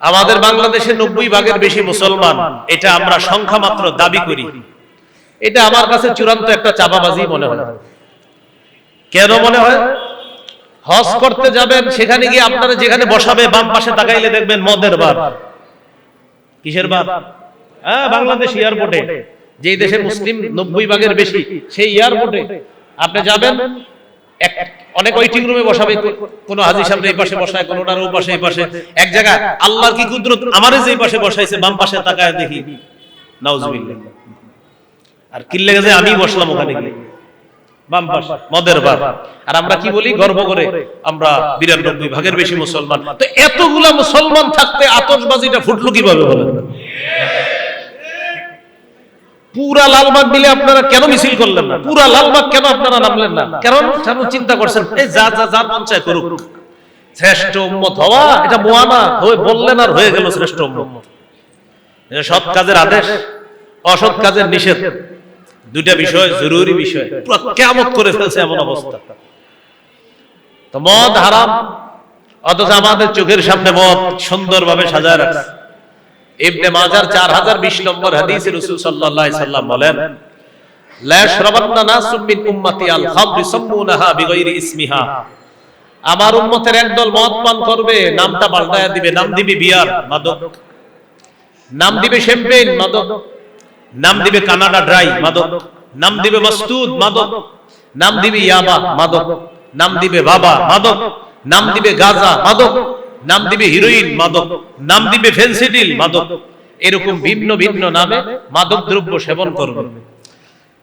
আমাদের বাংলাদেশে নব্বই ভাগের বেশি মুসলমান, এটা আমরা সংখ্যা মাত্র দাবি করি। এটা আমার কাছে চূড়ান্ত একটা চাপাবাজি মনে হয়। কেন মনে হয়? হজ করতে যাবেন, সেখানে গিয়ে আপনারা যেখানে বসাবে, বাম পাশে তাকাইলে দেখবেন মদের বার। কিসের বার? হ্যাঁ বাংলাদেশ এয়ারপোর্টে যেই দেশে মুসলিম নব্বই ভাগের বেশি, সেই এয়ারপোর্টে আপনি যাবেন এক- অনেক ওয়েটিং রুমে বসাবে কোন হাজি সামনে এই পাশে বসায় কোনটার ও পাশে এই পাশে। এক আল্লাহর কি কুদরত? আমারে যেই পাশে বসাইছে বাম পাশে তাকায় দেখি। নাউজুবিল্লাহ। আর কিল্লে গেছে আমি বসলাম ওখানে গিয়ে। বাম পাশ মদের বার। আর আমরা কি বলি? গর্ব করে আমরা বিরানব্বই ভাগের বেশি মুসলমান। তো এতগুলা মুসলমান থাকতে আতশবাজিটা ফুটলো কীভাবে বলেন? পুরা লালবাগ মিলে আপনারা কেন মিছিল করলেন না? পুরা লালবাগ কেন আপনারা নামলেন না? কারণ কারণ চিন্তা করছেন, এই যা যা যা পঞ্চায়েত করুক। শ্রেষ্ঠ উম্মত হওয়া, এটা মোয়ানা হয়ে বললেন আর হয়ে গেল শ্রেষ্ঠ উম্মত। সৎ কাজের আদেশ, অসৎ কাজের নিষেধ, দুইটা বিষয় জরুরি বিষয়। পুরো কেমত করে ফেলছে এমন অবস্থা। তো মদ হারাম, অথচ আমাদের চোখের সামনে মদ সুন্দরভাবে সাজায় রাখছে। ইবনে মাজার চার হাজার বিশ নম্বর হাদিসে রসুল আলাইহি সাল্লাম বলেন আমার উম্মতের একদল পান করবে, নামটা দিবে, নাম দিবে বিয়ার মাদক। নাম দিবে শ্যাম্পেন মাদক। নাম দিবে কানাডা ড্রাই মাদক। নাম দিবে মাদক। নাম দিবে ইয়াবা মাদক। নাম দিবে বাবা মাদক। নাম দিবে গাজা মাদক। নাম দিবে হিরোইন মাদক, নাম দিবে ফেন্সিডিল মাদক। এরকম ভিন্ন ভিন্ন নামে মাদক দ্রব্য সেবন করবে।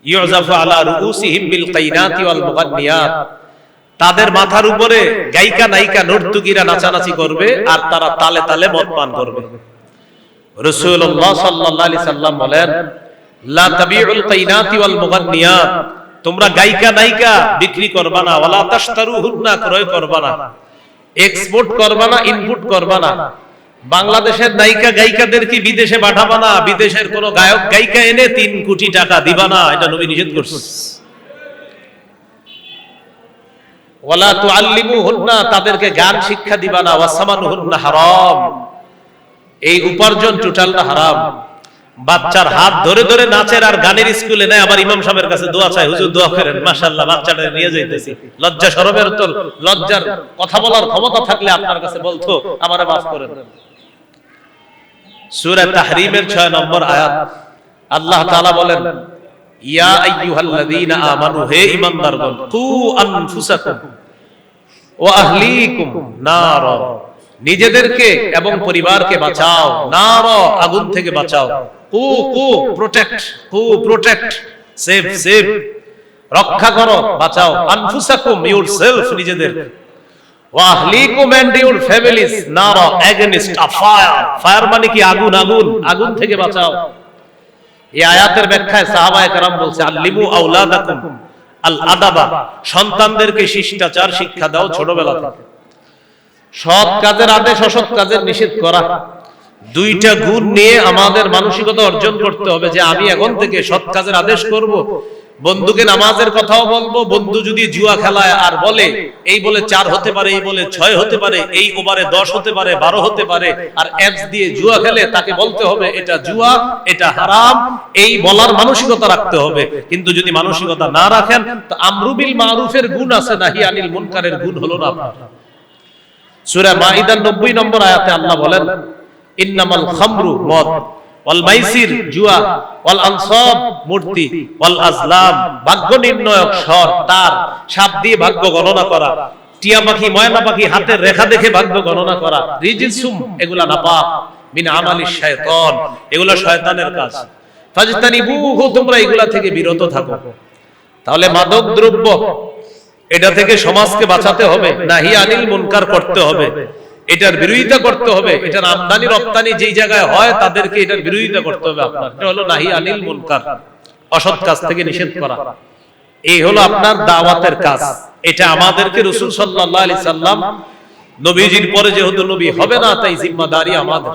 ইউজাফু আলা রুউসিহিম বিল কাইনাতি ওয়াল মুগান্নিয়াত। তাদের মাথার উপরে গায়িকা, নায়িকা, নর্তকীরা নাচানাচি করবে আর তারা তালে তালে মদ পান করবে। রাসূলুল্লাহ সাল্লাল্লাহু আলাইহি সাল্লাম বলেন, লা তাবিউল কাইনাতি ওয়াল মুগান্নিয়াত। তোমরা গায়িকা, নায়িকা বিক্রি করবা না, ওয়ালা তাশতারুহুন্না ক্রয় করবা না। এক্সপোর্ট করবা না ইনপুট করবা না। বাংলাদেশের নায়িকা গায়িকাদের কি বিদেশে পাঠাবা না? বিদেশের কোন গায়ক গায়িকা এনে তিন কোটি টাকা দিবা না? এটা নবী নিষেধ করছে। ওয়ালা তুআল্লিমুহুন্না, তাদেরকে গান শিক্ষা দিবা না। ওয়াসামানুহুন্না হারাম। এই উপার্জন টোটালটা হারাম। বাচ্চার হাত ধরে ধরে নাচের আর গানের স্কুলে নেয়, আবার ইমাম সাহেবের কাছে দোয়া চাই হুজুর, দোয়া করেন, মাশাআল্লাহ বাচ্চাটা নিয়ে যাইতেছি। লজ্জা শরমের তো লজ্জার কথা বলার ক্ষমতা থাকলে আপনার কাছে বলতো, আমারে মাফ করেন। সূরা তাহরিমের 6 নম্বর আয়াত, আল্লাহ তাআলা বলেন, ইয়া আইয়ুহাল্লাযীনা আমানু, হে ঈমানদারগণ, কু আনফুসাকুম ওয়া আহলিকুম নার, নিজেদেরকে এবং পরিবারকে বাঁচাও, নার, আগুন থেকে বাঁচাও। কু কু প্রোটেক্ট কু প্রোটেক্ট সেভ সেভ রক্ষা করো বাঁচাও আনফুসাকুম ইউরসেলফ নিজেদের। ওয়া আহলিকুম এন্ড ইউর ফ্যামিলিজ নার আ ফায়ার ফায়ার মানে কি আগুন আগুন আগুন থেকে বাঁচাও এই আয়াতের ব্যাখ্যায় সাহাবায়ে কেরাম বলছে আল্লিমু আওলাদাকুম আল আদাবা সন্তানদেরকে শিষ্টাচার শিক্ষা দাও ছোটবেলা থেকে সৎ কাজের আদেশ অসৎ কাজের নিষেধ করা। দুইটা গুণ নিয়ে আমাদের মানসিকতা অর্জন করতে হবে যে আমি এখন থেকে সৎ কাজের আদেশ করব। বন্ধুকে নামাজের কথাও বলব, বন্ধু যদি জুয়া খেলায় আর বলে, এই বলে চার হতে পারে, এই বলে ছয় হতে পারে, এই ওভারে দশ হতে পারে, বারো হতে পারে, আর অ্যাপস দিয়ে জুয়া খেলে তাকে বলতে হবে, এটা জুয়া, এটা হারাম, এই বলার মানসিকতা রাখতে হবে। কিন্তু যদি মানসিকতা না রাখেন, তো আমরুবিল মারুফের গুণ আছে, নাহি আনিল মুনকারের গুণ হলো না। আপনার সূরা মাইদার 90 নম্বর আয়াতে আল্লাহ বলেন ইন্নামাল খামরু মদ, ওয়াল মাইসির জুয়া, ওয়াল আনসাব মূর্তি, ওয়াল আজলাম, ভাগ্য নির্ণয়ক তার, সাপ দিয়ে ভাগ্য গণনা করা, টিয়া পাখি, ময়না পাখি, হাতের রেখা দেখে ভাগ্য গণনা করা রিজিসুম এগুলা মিন আমালিশ শায়তান শয়তানের কাজ। ফাজতানিবুহু, তোমরা এগুলা থেকে বিরত থাকো। তাহলে মাদক দ্রব্য, এটা থেকে সমাজকে বাঁচাতে হবে, নাহি আনিল মুনকার করতে হবে। এটার বিরোধিতা করতে হবে, এটার আমদানি, রপ্তানি যেই জায়গায় হয় তাদেরকে এটার বিরোধিতা করতে হবে আপনার। এটা হলো নাহি আনিল মুনকার, অসৎ কাজ থেকে নিষেধ করা। এই হলো আপনার দাওয়াতের কাজ। এটা আমাদেরকে রসুল সাল্লাল্লাহু আলাইহি সাল্লাম নবীজির পরে যেহেতু নবী হবে না, তাই জিম্মাদারি আমাদের।